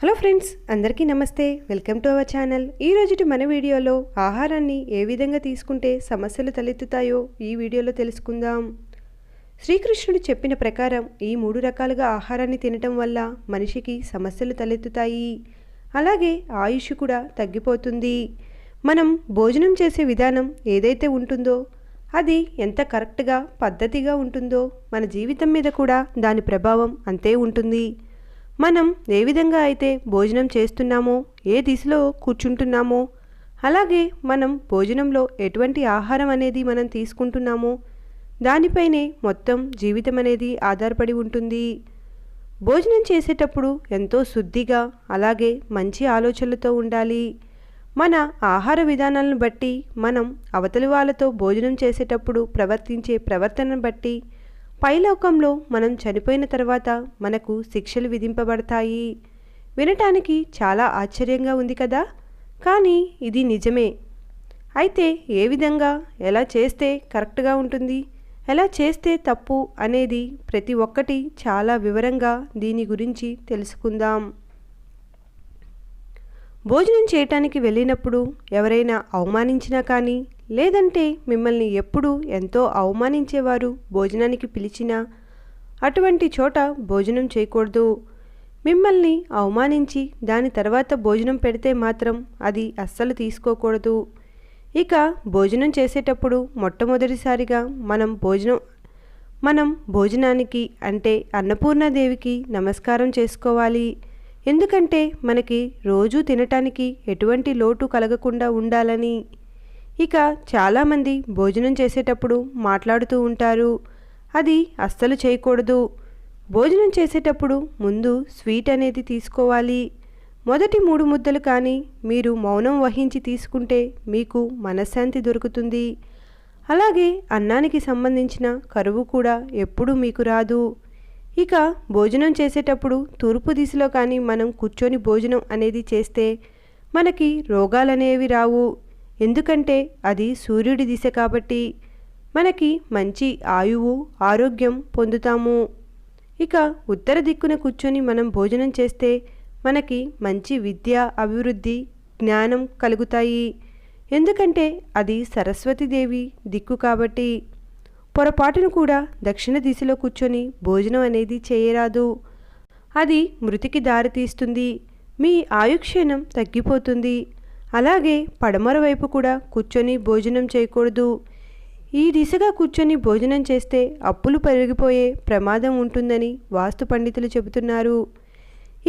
Hello friends అందరికీ నమస్తే. Welcome to our channel. ఈ మన వీడియోలో ఆహారాన్ని ఏ విధంగా తీసుకుంటే సమస్యలు తలెత్తుతాయో ఈ వీడియోలో తెలుసుకుందాం. శ్రీకృష్ణుడు చెప్పిన ప్రకారం ఈ మూడు రకాలుగా ఆహారాన్ని తినటం వల్ల మనిషికి సమస్యలు తలెత్తుతాయి. అలాగే ఆయుష్ కూడా తగ్గిపోతుంది. మనం భోజనం చేసే విధానం ఏదైతే ఉంటుందో అది ఎంత కరెక్ట్గా పద్ధతిగా ఉంటుందో మన జీవితం మీద కూడా దాని ప్రభావం అంతే ఉంటుంది. మనం ఏ విధంగా అయితే భోజనం చేస్తున్నామో ఏ దిశలో కూర్చుంటున్నామో అలాగే మనం భోజనంలో ఎటువంటి ఆహారం అనేది మనం తీసుకుంటున్నామో దానిపైనే మొత్తం జీవితం అనేది ఆధారపడి ఉంటుంది. భోజనం చేసేటప్పుడు ఎంతో శుద్ధిగా అలాగే మంచి ఆలోచనలతో ఉండాలి. మన ఆహార విధానాలను బట్టి మనం అవతలి వాళ్ళతో భోజనం చేసేటప్పుడు ప్రవర్తించే ప్రవర్తనను బట్టి పైలోకంలో మనం చనిపోయిన తర్వాత మనకు శిక్షలు విధింపబడతాయి. వినటానికి చాలా ఆశ్చర్యంగా ఉంది కదా? కానీ ఇది నిజమే. అయితే ఏ విధంగా? ఎలా చేస్తే కరెక్ట్గా ఉంటుంది? ఎలా చేస్తే తప్పు? అనేది ప్రతి ఒక్కటి చాలా వివరంగా దీని గురించి తెలుసుకుందాం. భోజనం చేయటానికి వెళ్ళినప్పుడు ఎవరైనా అవమానించినా కానీ లేదంటే మిమ్మల్ని ఎప్పుడూ ఎంతో అవమానించేవారు భోజనానికి పిలిచినా అటువంటి చోట భోజనం చేయకూడదు. మిమ్మల్ని అవమానించి దాని తర్వాత భోజనం పెడితే మాత్రం అది అస్సలు తీసుకోకూడదు. ఇక భోజనం చేసేటప్పుడు మొట్టమొదటిసారిగా మనం భోజనం మనం భోజనానికి అంటే అన్నపూర్ణాదేవికి నమస్కారం చేసుకోవాలి. ఎందుకంటే మనకి రోజూ తినటానికి ఎటువంటి లోటు కలగకుండా ఉండాలని. ఇక చాలామంది భోజనం చేసేటప్పుడు మాట్లాడుతూ ఉంటారు. అది అస్సలు చేయకూడదు. భోజనం చేసేటప్పుడు ముందు స్వీట్ అనేది తీసుకోవాలి. మొదటి మూడు ముద్దలు కానీ మీరు మౌనం వహించి తీసుకుంటే మీకు మనశ్శాంతి దొరుకుతుంది. అలాగే అన్నానికి సంబంధించిన కరువు కూడా ఎప్పుడూ మీకు రాదు. ఇక భోజనం చేసేటప్పుడు తూర్పు దిశలో కానీ మనం కూర్చొని భోజనం అనేది చేస్తే మనకి రోగాలనేవి రావు. ఎందుకంటే అది సూర్యుడి దిశ కాబట్టి మనకి మంచి ఆయువు ఆరోగ్యం పొందుతాము. ఇక ఉత్తర దిక్కున కూర్చొని మనం భోజనం చేస్తే మనకి మంచి విద్య అభివృద్ధి జ్ఞానం కలుగుతాయి. ఎందుకంటే అది సరస్వతీదేవి దిక్కు కాబట్టి పొరపాటును కూడా దక్షిణ దిశలో కూర్చొని భోజనం అనేది చేయరాదు. అది మృతికి దారితీస్తుంది మీ ఆయుక్షీణం తగ్గిపోతుంది. అలాగే పడమర వైపు కూడా కూర్చొని భోజనం చేయకూడదు. ఈ దిశగా కూర్చొని భోజనం చేస్తే అప్పులు పెరిగిపోయే ప్రమాదం ఉంటుందని వాస్తు పండితులు చెబుతున్నారు.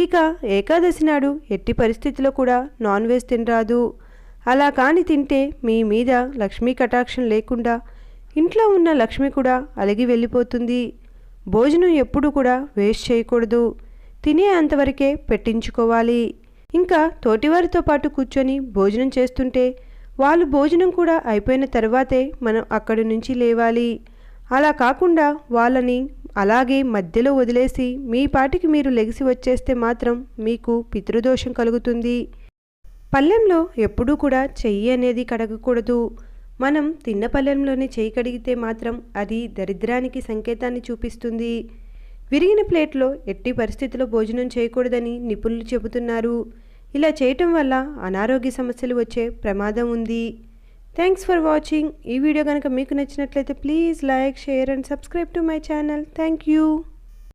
ఇక ఏకాదశి నాడు ఎట్టి పరిస్థితిలో కూడా నాన్ వెజ్ తినరాదు. అలా కాని తింటే మీ మీద లక్ష్మీ కటాక్షం లేకుండా ఇంట్లో ఉన్న లక్ష్మి కూడా అలిగి వెళ్ళిపోతుంది. భోజనం ఎప్పుడు కూడా వేస్ట్ చేయకూడదు. తినే అంతవరకే పెట్టించుకోవాలి. ఇంకా తోటివారితో పాటు కూర్చొని భోజనం చేస్తుంటే వాళ్ళు భోజనం కూడా అయిపోయిన తర్వాతే మనం అక్కడి నుంచి లేవాలి. అలా కాకుండా వాళ్ళని అలాగే మధ్యలో వదిలేసి మీ పాటికి మీరు లెగిసి వచ్చేస్తే మాత్రం మీకు పితృదోషం కలుగుతుంది. పల్లెంలో ఎప్పుడూ కూడా చెయ్యి అనేది కడగకూడదు. మనం తిన్న పళ్ళెంలోనే చేయి కడిగితే మాత్రం అది దరిద్రానికి సంకేతాన్ని చూపిస్తుంది. విరిగిన ప్లేట్లో ఎట్టి పరిస్థితిలో భోజనం చేయకూడదని నిపుణులు చెబుతున్నారు. ఇలా చేయటం వల్ల అనారోగ్య సమస్యలు వచ్చే ప్రమాదం ఉంది. థ్యాంక్స్ ఫర్ వాచింగ్ ఈ వీడియో కనుక మీకు నచ్చినట్లయితే please like share and subscribe to my channel thank you